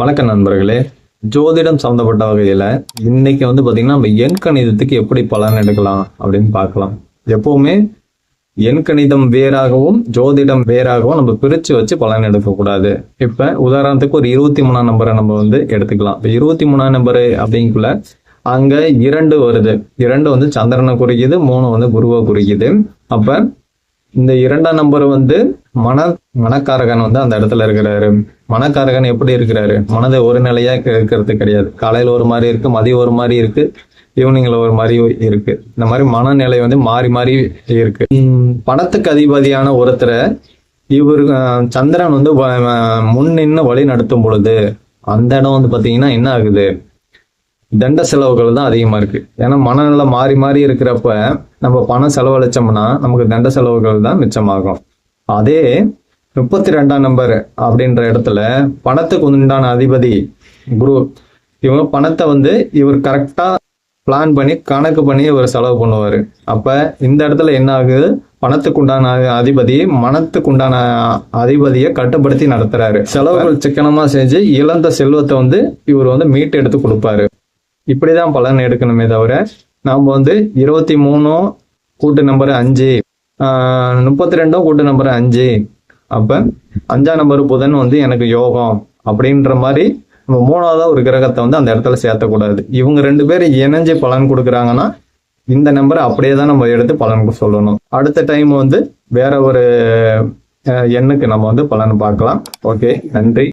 வணக்கம் நண்பர்களே. ஜோதிடம் சம்மந்தப்பட்ட வகையில் இன்னைக்கு வந்து பார்த்தீங்கன்னா நம்ம எண் கணிதத்துக்கு எப்படி பலன் எடுக்கலாம் அப்படின்னு பார்க்கலாம். எப்போவுமே எண் கணிதம் வேறாகவும் ஜோதிடம் வேறாகவும் நம்ம பிரித்து வச்சு பலன் எடுக்கக்கூடாது இப்போ உதாரணத்துக்கு ஒரு இருபத்தி மூணாம் நம்பரை நம்ம வந்து எடுத்துக்கலாம். இப்போ இருபத்தி மூணாம் நம்பரு அப்படிங்குள்ள அங்கே இரண்டு வருது. இரண்டு வந்து சந்திரனை குறிக்குது மூணு வந்து குருவை குறிக்குது. அப்போ இந்த இரண்டாம் நம்பர் வந்து மன மனக்காரகன் வந்து அந்த இடத்துல இருக்கிறாரு. மனக்காரகன் எப்படி இருக்கிறாரு? மனதை ஒரு நிலையா இருக்கிறது கிடையாது. காலையில ஒரு மாதிரி இருக்கு மதியம் ஒரு மாதிரி இருக்கு ஈவினிங்ல ஒரு மாதிரி இருக்கு. இந்த மாதிரி மனநிலை வந்து மாறி மாறி இருக்கு. உம் பணத்துக்கு அதிபதியான ஒருத்தரை இவர் சந்திரன் வந்து வ- முன் நின்று வழி நடத்தும் பொழுது அந்த இடம் வந்து பாத்தீங்கன்னா என்ன ஆகுது? தண்ட செலவுகள் தான் அதிகமாக இருக்குது ஏன்னா மனநிலை மாறி மாறி இருக்கிறப்ப நம்ம பணம் செலவழிச்சோம்னா நமக்கு தண்ட செலவுகள் தான் மிச்சமாகும். அதே முப்பத்தி ரெண்டாம் நம்பர் அப்படின்ற இடத்துல பணத்துக்கு உண்டான அதிபதி குரு. இவங்க பணத்தை வந்து இவர் கரெக்டாக பிளான் பண்ணி கணக்கு பண்ணி இவர் செலவு பண்ணுவார். அப்போ இந்த இடத்துல என்ன ஆகுது? பணத்துக்கு உண்டான அதிபதி மனத்துக்கு உண்டான அதிபதியை கட்டுப்படுத்தி நடத்துறாரு. செலவுகள் சிக்கனமாக செஞ்சு இழந்த செல்வத்தை வந்து இவர் வந்து மீட்டு எடுத்து கொடுப்பாரு. இப்படிதான் பலன் எடுக்கணுமே தவிர நாம் வந்து இருபத்தி மூணும் கூட்டு நம்பர் அஞ்சு முப்பத்தி ரெண்டும் கூட்டு நம்பர் அஞ்சு. அப்ப அஞ்சாம் நம்பர் புதன் வந்து எனக்கு யோகம் அப்படின்ற மாதிரி நம்ம மூணாவதா ஒரு கிரகத்தை வந்து அந்த இடத்துல சேர்த்தக்கூடாது. இவங்க ரெண்டு பேரும் இணைஞ்சு பலன் கொடுக்குறாங்கன்னா இந்த நம்பரை அப்படியே தான் நம்ம எடுத்து பலன் சொல்லணும். அடுத்த டைம் வந்து வேற ஒரு எண்ணுக்கு நம்ம வந்து பலன் பார்க்கலாம். ஓகே நன்றி.